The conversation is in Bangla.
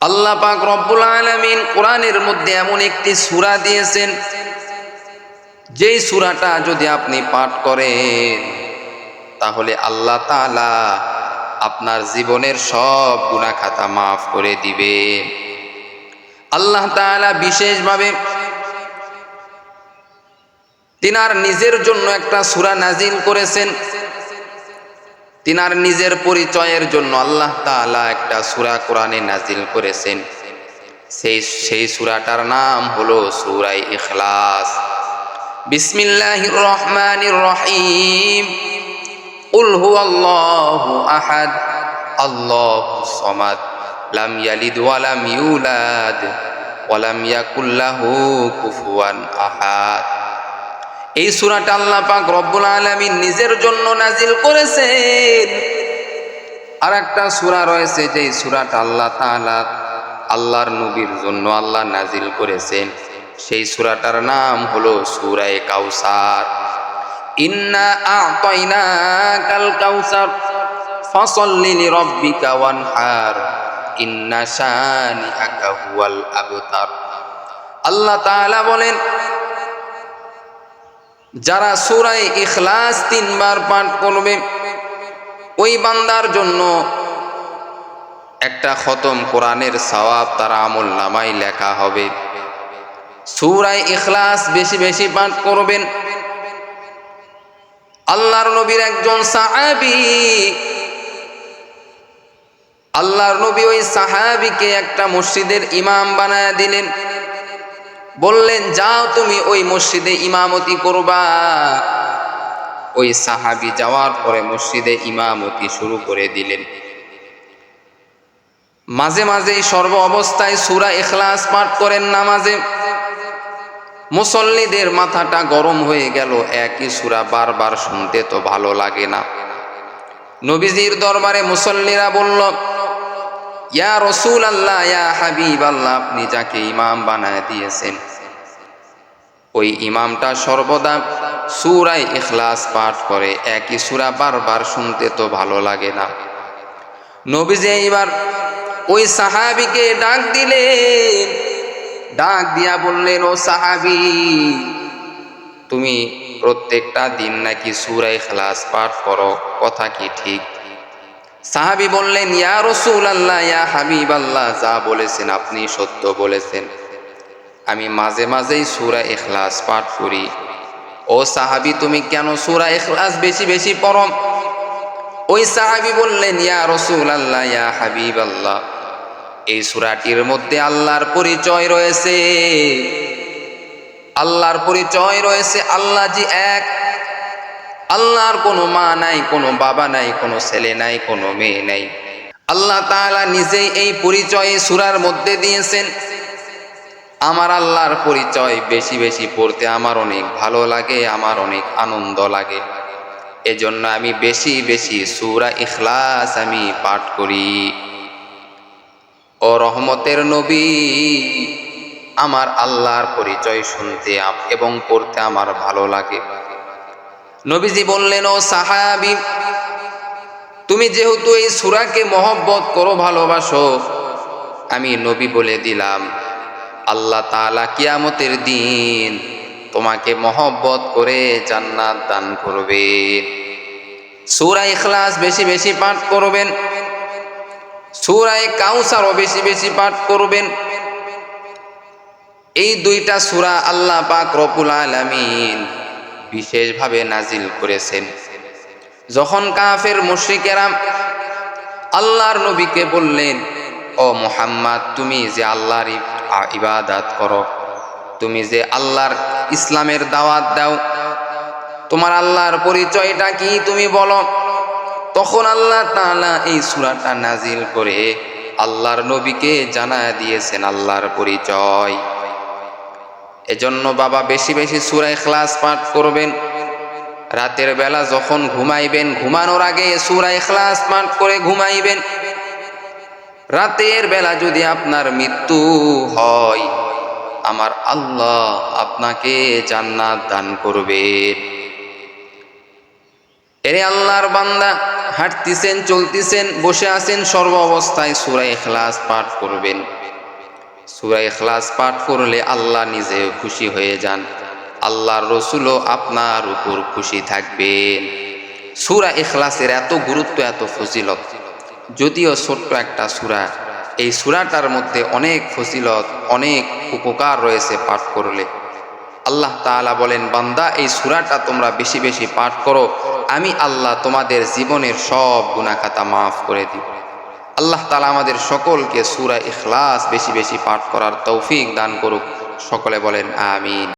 আল্লাহ পাক রব্বুল আলামিন কোরআনের মধ্যে এমন একটি সূরা দিয়েছেন, যেই সূরাটা যদি আপনি পাঠ করেন, তাহলে আল্লাহ তাআলা আপনার জীবনের সব গুনাহ খাতা মাফ করে দিবে আল্লাহ তাআলা বিশেষভাবে তিনার নিজের জন্য একটা সূরা নাজিল করেছেন তিনার নিজের পরিচয়ের জন্য আল্লাহ তাআলা একটা সূরা কোরআনে নাজিল করেছেন। সেই সেই সূরাটার নাম হলো সূরায়ে ইখলাস। বিসমিল্লাহির রহমান রহিম। কুল আল্লাহ আহাদ। আল্লাহ সমাদ। লাম ইয়ালিদ ওয়া লাম ইউলাদ। ওয়া লাম ইয়াকুল লাহু কুফুয়ান আহাদ। এই সূরাটা আল্লাহ পাক রব্বুল আলামিন নিজের জন্য নাজিল করেছেন। আর একটা সূরা রয়েছে যে সূরাটা আল্লাহ তাআলা আল্লাহর নবীর জন্য আল্লাহ নাজিল করেছেন। সেই সূরাটার নাম হলো সূরায়ে কাউসার কাউসার ইন্না আবতার। আল্লাহ তাআলা বলেন যারা সুরায় ইখলাস তিনবার পাঠ করবে, ওই বান্দার জন্য একটা খতম কোরআনের সওয়াব তার আমল নামাই লেখা হবে। সুরায় ইখলাস বেশি বেশি পাঠ করবেন। আল্লাহর নবীর একজন সাহাবি, আল্লাহর নবী ওই সাহাবিকে একটা মসজিদের ইমাম বানায় দিলেন। বললেন, যাও তুমি ওই মসজিদে ইমামতি করবা। ওই সাহাবি যাওয়ার পরে মসজিদে ইমামতি শুরু করে দিলেন। মাঝে মাঝে সর্ব অবস্থায় সুরা এখলাস পাঠ করেন নামাজে। মুসল্লিদের মাথাটা গরম হয়ে গেল, একই সুরা বারবার শুনতে তো ভালো লাগে না। নবীজির দরবারে মুসল্লিরা বলল, ইয়া রসুল আল্লাহ ইয়া হাবিব আল্লাহ আপনি যাকে ইমাম বানায় দিয়েছেন ওই ইমামটা সর্বদা সুরাই ইখলাস পাঠ করে। একই সুরা বারবার শুনতে তো ভালো লাগে না। নবীজি এইবার ওই সাহাবিকে ডাক দিলেন। ডাক দিয়া বললেন, ও সাহাবি, তুমি প্রত্যেকটা দিন নাকি সুরাই ইখলাস পাঠ করো? কথা কি ঠিক? সাহাবি বললেন, ইয়া রসুল আল্লাহ ইয়া হাবিব আল্লাহ যা বলেছেন আপনি সত্য বলেছেন। আমি মাঝে মাঝেই সুরা এখলাস পাঠ করি। ও সাহাবি, তুমি কেন সুরা এখলাস বেশি বেশি পড়ো? ওই সাহাবি বললেন, ইয়া রসুল আল্লাহ ইয়া হাবিব আল্লাহ এই সুরাটির মধ্যে আল্লাহর পরিচয় রয়েছে। আল্লাহর পরিচয় রয়েছে আল্লাহ জি এক। আল্লাহর কোনো মা নাই, কোনো বাবা নাই, কোনো ছেলে নাই, কোনো মেয়ে নাই। আল্লাহ তাআলা নিজেই এই পরিচয় সুরার মধ্যে দিয়েছেন। আমার আল্লাহর পরিচয় বেশি বেশি পড়তে আমার অনেক ভালো লাগে, আমার অনেক আনন্দ লাগে। এজন্য আমি বেশি বেশি সুরা ইখলাস আমি পাঠ করি। ও রহমতের নবী, আমার আল্লাহর পরিচয় শুনতে এবং পড়তে আমার ভালো লাগে। নবীজি বললেন, ও সাহাবি, তুমি যেহেতু এই সুরাকে মহব্বত করো, ভালোবাসো, আমি নবী বলে দিলাম। আল্লাহ তাআলা কিয়ামতের দিন তোমাকে মহব্বত করে জান্নাত দান করবে। সূরা ইখলাস বেশি বেশি পাঠ করবেন। সূরায়ে কাউসারও বেশি বেশি পাঠ করবেন। এই দুইটা সূরা আল্লাহ পাক রব্বুল আলামিন বিশেষভাবে নাজিল করেছেন। যখন কাফের মুশরিকেরা আল্লাহর নবীকে বললেন, ও মুহাম্মদ, তুমি যে আল্লাহর ইবাদাত করো। তুমি যে আল্লাহর ইসলামের দাওয়াত দাও, তোমার আল্লাহর পরিচয়টা কি তুমি বলো? তখন আল্লাহ তাআলা এই সূরাটা নাজিল করে আল্লাহর নবীকে জানা দিয়েছেন আল্লাহর পরিচয়। এজন্য বাবা বেশি বেশি সূরা ইখলাস পাঠ করবেন। রাতের বেলা যখন ঘুমাইবেন, ঘুমানোর আগে সূরা ইখলাস পাঠ করে ঘুমাইবেন। রাতের বেলা যদি আপনার মৃত্যু হয়, আমার আল্লাহ আপনাকে জান্নাত দান করবে। এরে আল্লাহর বান্দা, হাঁটতেছেন, চলতেছেন, বসে আছেন, সর্ব অবস্থায় সুরা ইখলাস পাঠ করবেন। সুরা ইখলাস পাঠ করলে আল্লাহ নিজে খুশি হয়ে যান। আল্লাহর রসুলও আপনার উপর খুশি থাকবেন। সুরা ইখলাসের এত গুরুত্ব, এত ফজিলত। যদিও ছোট্ট একটা সুরা, এই সুরাটার মধ্যে অনেক ফজিলত, অনেক উপকার রয়েছে পাঠ করলে। আল্লাহ তাআলা বলেন, বান্দা, এই সুরাটা তোমরা বেশি বেশি পাঠ করো, আমি আল্লাহ তোমাদের জীবনের সব গুণাখাতা মাফ করে দিব। আল্লাহ তালা আমাদের সকলকে সুরা ইখলাস বেশি বেশি পাঠ করার তৌফিক দান করুক। সকলে বলেন, আমিন।